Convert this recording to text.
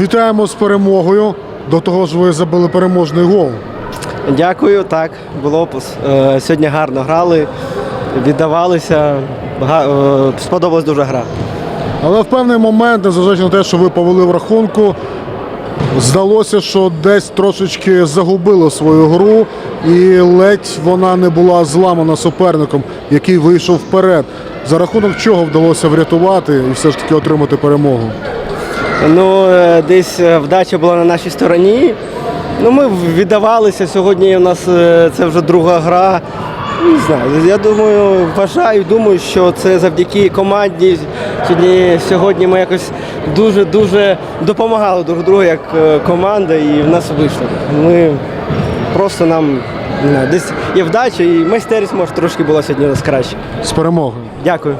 Вітаємо з перемогою. До того ж, ви забили переможний гол. Дякую, так, було е, сьогодні гарно грали, віддавалися. е, Сподобалась дуже гра. Але в певний момент, незважаючи на те, що ви повели в рахунку, здалося, що десь трошечки загубили свою гру, і ледь вона не була зламана суперником, який вийшов вперед. За рахунок чого вдалося врятувати і все ж таки отримати перемогу. Ну, е, десь е, вдача була на нашій стороні. Ну, ми віддавалися. Сьогодні у нас е, це вже друга гра. Не знаю, я думаю, вважаю, думаю, що це завдяки команді. Сьогодні, сьогодні ми якось дуже-дуже допомагали друг другу як команда, і в нас вийшло. Ми просто нам не знаю, десь є вдача, і майстерність може трошки була сьогодні у нас краще. З перемогою. Дякую.